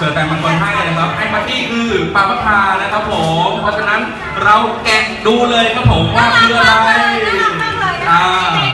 เจอแต่มันคนให้นะครับ ให้มาที่คือปลาพะพานะครับผม เพราะฉะนั้นเราแกะดูเลยครับผมว่าคืออะไรน่ารักมากเลย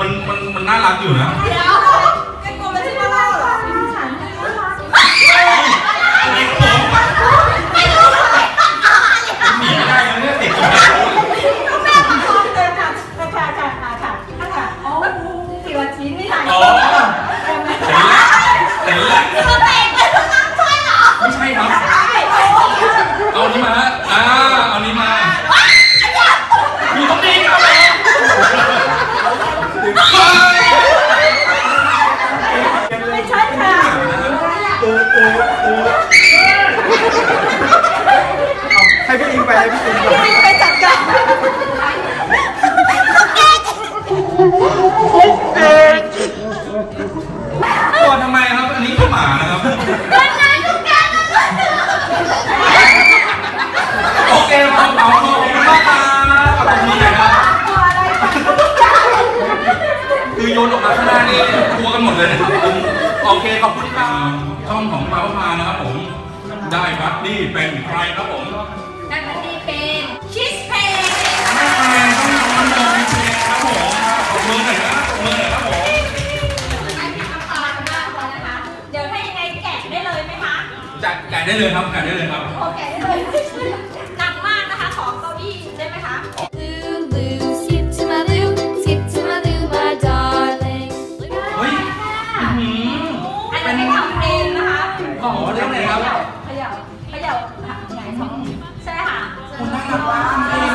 มันมันมันน่ารักอยู่นะ ได้เลยครับแกะได้เลยครับ โอเคหนักมากนะคะ ขอเก้าอี้ได้ไหมคะ Lou, เฮ้ย อื้อันนี้ไม่ทำเองนะคะขอเรื่องไหนครับขยับขยับหางไสองใช่ค่ะ คุณน่ารักมากเลย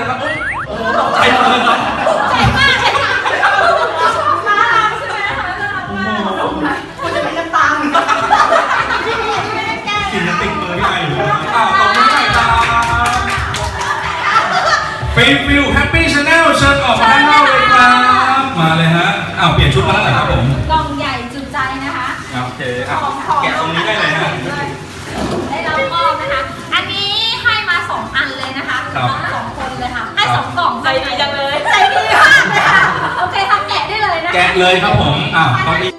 เลยครับอุ๊ยโอ้โหตกใจหมดเลยครับใจมากเลยค่ะน่ารักใช่ไหมคะน่ารักมากมันจะเป็นน้ำตาลกลินมันติดมือพี่ไออยู่นะอ้าวตบมือหน่อยครับฟิลฟิล ส่ดีจังเลย ใส่ดีมากเลยค่ะ โอเคค่ะแกะได้เลยนะคะ แกะเลยครับผมอ้าวตอนนี้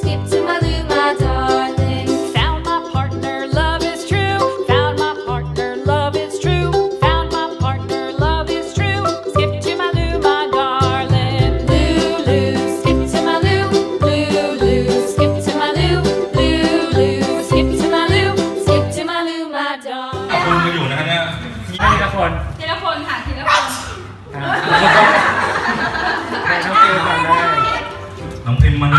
Skip to my loo, my darling. Found my partner, love is true. Found my partner, love is true. Found my partner, love is true. Skip to my loo, my darling. Loo, loo, skip to my loo. Loo, loo, skip to my loo. Loo, loo, skip to my loo. Skip to my loo, my darling. กับคนมาอยู่นะฮะเนี่ย ทีละคน ทีละคนค่ะ ทีละคน น้องฟิลก่อนเลย น้องพิมมัน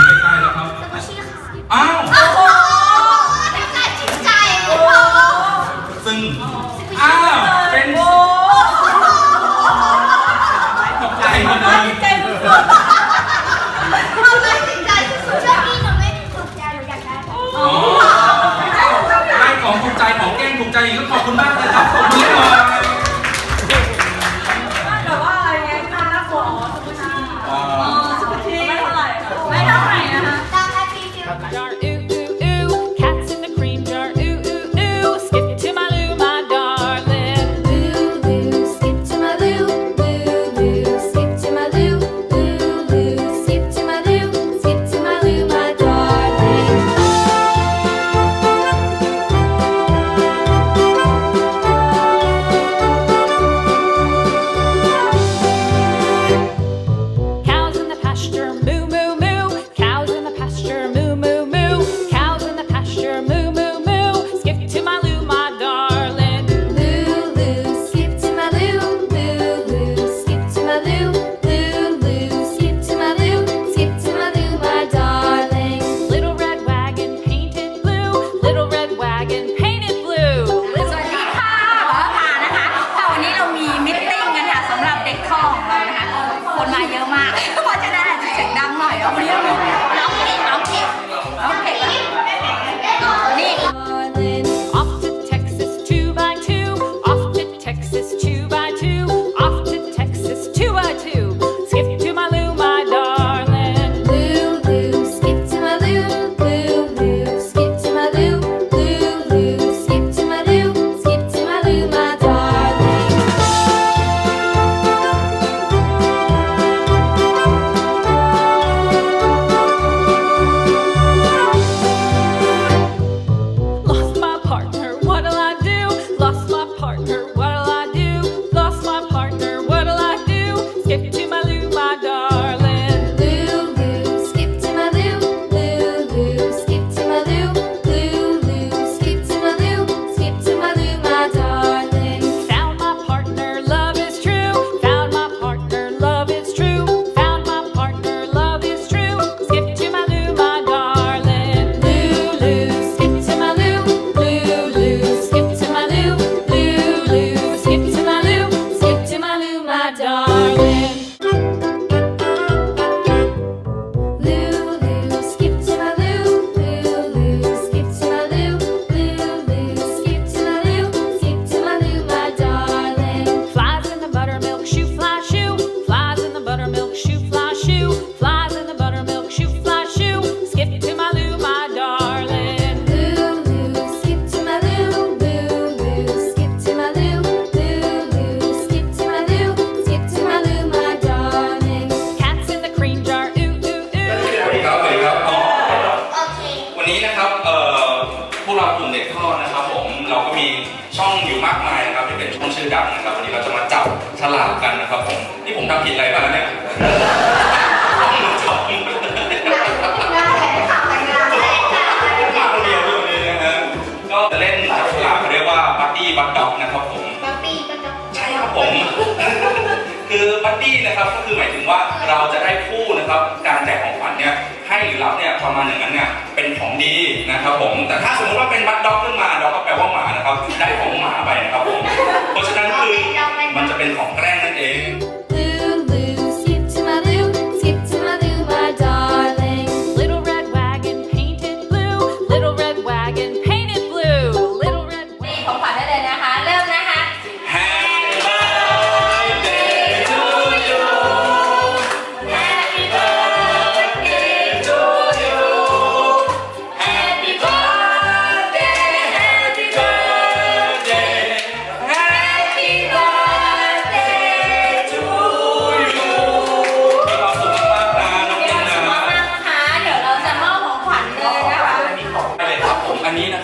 ดังนะครับวันนี้เราจะมาจับฉลากกันนะครับผมนี่ผมทำผิดอะไรบ้างเนี่ย คือบัดดี้นะครับก็คือหมายถึงว่าเราจะได้คู่นะครับการแจกของขวัญเนี่ยให้หรือรับเนี่ยประมาณอย่างนั้นเนี่ยเป็นของดีนะครับผมแต่ถ้าสมมติว่าเป็นบัดด็อกขึ้นมาด็อกก็แปลว่าหมานะครับได้ของหมาไปนะครับผมเพราะฉะนั้นคือมันจะเป็นของแกล้ง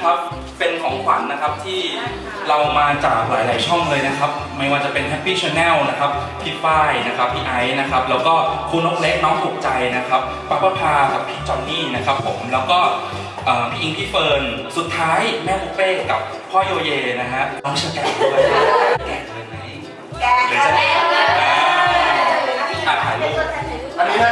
ครับเป็นของขวัญนะครับที่เรามาจากหลาย ๆ ช่องเลยนะครับ ไม่ว่าจะเป็น Happy Channel นะครับพี่ป้ายนะครับพี่ไอซ์นะครับแล้วก็คุณนกเล็กน้องถูกใจนะครับป้าป้าพากับพี่จอนนี่นะครับผมแล้วก็พี่อิงพี่เฟิร์นสุดท้ายแม่ปุ๊เป้กับพ่อโยเยนะฮะน้องชะแกะด้วยแกะเลยไหมแกะเลยจะแกะถ่ายรูปอันนี้ให้